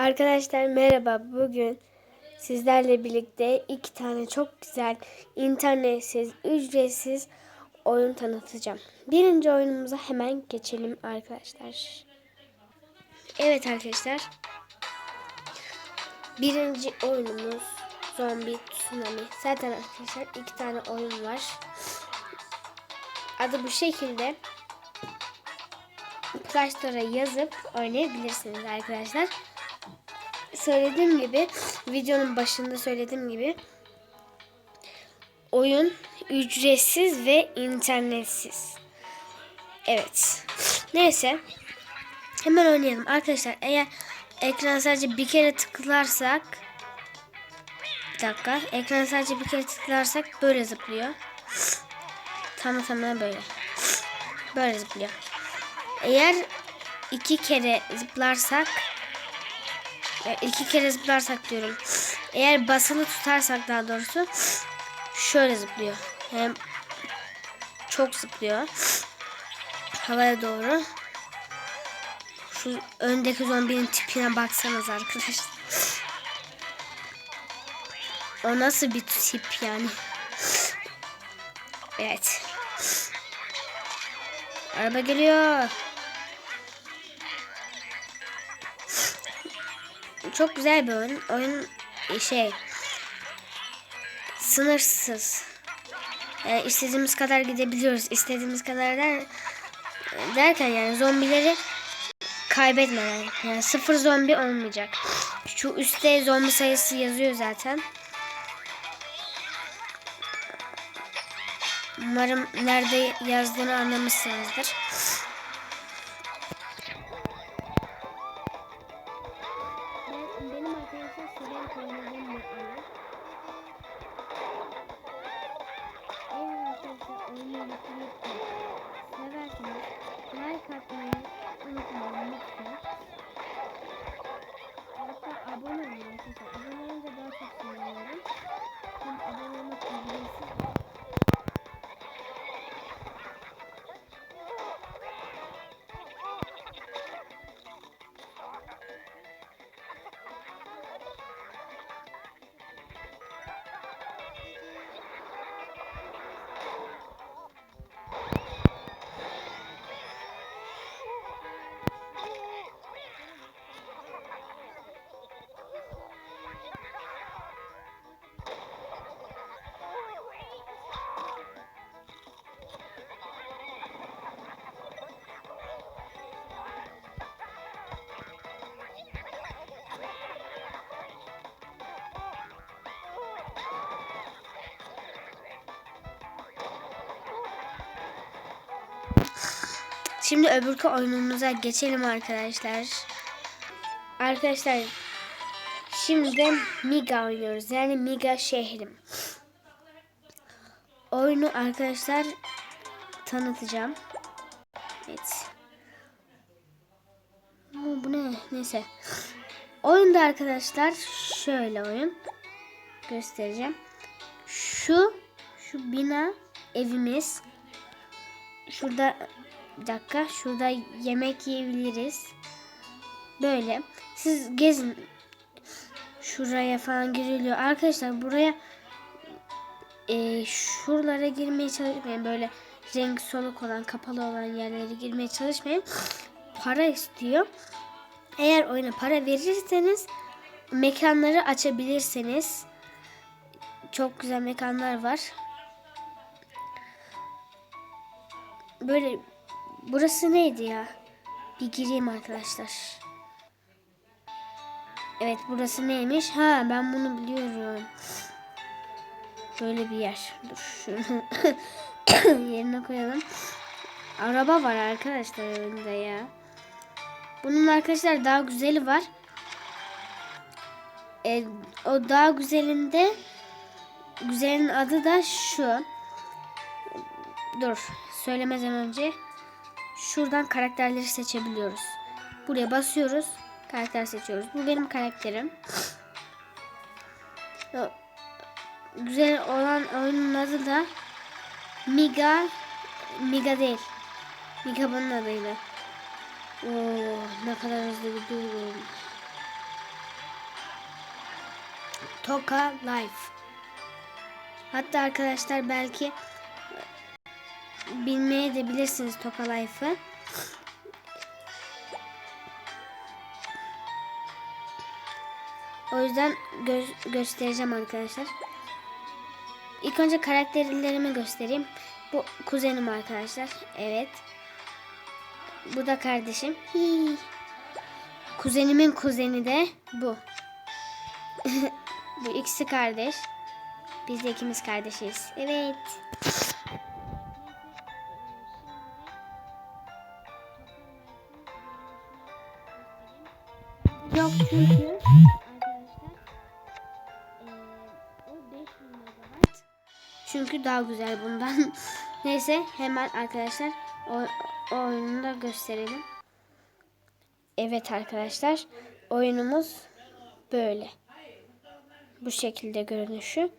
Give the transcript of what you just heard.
Arkadaşlar merhaba. Bugün sizlerle birlikte iki tane çok güzel internetsiz, ücretsiz oyun tanıtacağım. Birinci oyunumuza hemen geçelim arkadaşlar. Evet arkadaşlar. Birinci oyunumuz Zombie Tsunami. Zaten arkadaşlar iki tane oyun var. Adı bu şekilde. Play Store'a yazıp oynayabilirsiniz arkadaşlar söylediğim gibi videonun başında söylediğim gibi oyun ücretsiz ve internetsiz. Evet. Neyse. Hemen oynayalım. Arkadaşlar eğer ekran sadece bir kere tıklarsak bir dakika. Ekran sadece bir kere tıklarsak böyle zıplıyor. Tamam tamam böyle. Böyle zıplıyor. Eğer iki kere zıplarsak e, iki kere zıplarsak diyorum. Eğer basılı tutarsak daha doğrusu şöyle zıplıyor. Hem çok zıplıyor. Havaya doğru. Şu öndeki zombinin tipine baksanız arkadaşlar. O nasıl bir tip yani? Evet. Araba geliyor. Çok güzel bir oyun. Oyun şey sınırsız. Yani istediğimiz kadar gidebiliyoruz. İstediğimiz kadar der, derken yani zombileri kaybetmeden. Yani sıfır zombi olmayacak. Şu üstte zombi sayısı yazıyor zaten. Umarım nerede yazdığını anlamışsınızdır. Severseniz like atmayı unutmayın Şimdi öbürkü oyunumuza geçelim arkadaşlar. Arkadaşlar şimdi de Miga oynuyoruz. Yani Miga şehrim. Oyunu arkadaşlar tanıtacağım. Evet. Bu, bu ne? Neyse. Oyunda arkadaşlar şöyle oyun göstereceğim. Şu şu bina evimiz. Şurada dakika. Şurada yemek yiyebiliriz. Böyle. Siz gezin. Şuraya falan giriliyor. Arkadaşlar buraya e, şuralara girmeye çalışmayın. Böyle renk soluk olan, kapalı olan yerlere girmeye çalışmayın. Para istiyor. Eğer oyuna para verirseniz mekanları açabilirsiniz. Çok güzel mekanlar var. Böyle Burası neydi ya? Bir gireyim arkadaşlar. Evet burası neymiş? Ha ben bunu biliyorum. Böyle bir yer. Dur şunu yerine koyalım. Araba var arkadaşlar önünde ya. Bunun arkadaşlar daha güzeli var. E, o daha güzelinde güzelin adı da şu. Dur söylemeden önce şuradan karakterleri seçebiliyoruz. Buraya basıyoruz. Karakter seçiyoruz. Bu benim karakterim. Güzel olan oyunun adı da Miga Miga değil. Miga bunun adıydı. Oo, ne kadar hızlı gidiyorum. Toka Life. Hatta arkadaşlar belki bilmeye de bilirsiniz Toka Life'ı. O yüzden gö- göstereceğim arkadaşlar. İlk önce karakterlerimi göstereyim. Bu kuzenim arkadaşlar. Evet. Bu da kardeşim. Hii. Kuzenimin kuzeni de bu. bu ikisi kardeş. Biz de ikimiz kardeşiz. Evet. Yok çünkü arkadaşlar eee, o 5000 megabayt. Çünkü daha güzel bundan. Neyse hemen arkadaşlar o, o oyunu da gösterelim. Evet arkadaşlar oyunumuz böyle. Bu şekilde görünüşü.